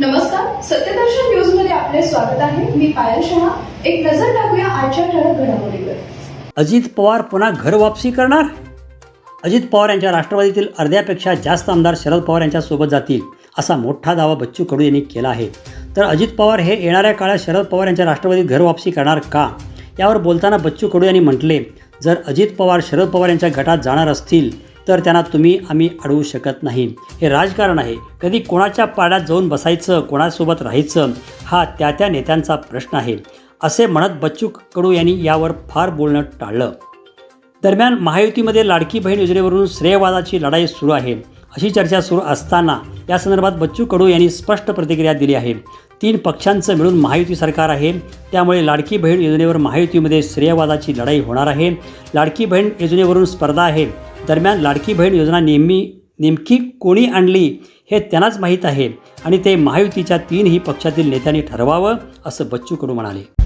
नमस्कार सत्यदर्शन न्यूजमध्ये आपले स्वागत आहे. मी पायल शहा. एक नजर टाकूया आजच्या ठळक घडामोडीवर. अजित पवार पुन्हा घर वापसी करणार? अजित पवार यांच्या राष्ट्रवादीतील अर्ध्यापेक्षा जास्त आमदार शरद पवार यांच्यासोबत जातील असा मोठा दावा बच्चू कडू यांनी केला आहे. तर अजित पवार हे येणाऱ्या काळात शरद पवार यांच्या राष्ट्रवादीत घर वापसी करणार का? यावर बोलताना बच्चू कडू यांनी म्हटले जर अजित पवार शरद पवार यांच्या गटात जाणार असतील तर त्यांना तुम्ही आम्ही अडवू शकत नाही. हे राजकारण आहे. कधी कोणाच्या पाड्यात जाऊन बसायचं कोणासोबत राहायचं हा त्या त्या नेत्यांचा प्रश्न आहे. असे म्हणत बच्चू कडू यांनी यावर फार बोलणं टाळलं. दरम्यान महायुतीमध्ये लाडकी बहीण योजनेवरून श्रेयवादाची लढाई सुरू आहे. अशी चर्चा सुरू असताना या संदर्भात बच्चू कडू यांनी स्पष्ट प्रतिक्रिया दिली आहे. तीन पक्षांचं मिळून महायुती सरकार आहे. त्यामुळे लाडकी बहीण योजनेवर महायुतीमध्ये श्रेयवादाची लढाई होणार आहे. लाडकी बहीण योजनेवरून स्पर्धा आहे. दरम्यान लाडकी बहीण योजना नेहमी नेमकी कोणी आणली हे त्यांनाच माहीत आहे आणि ते महायुतीच्या तीनही पक्षातील नेत्यांनी ठरवावं असं बच्चू कडू म्हणाले.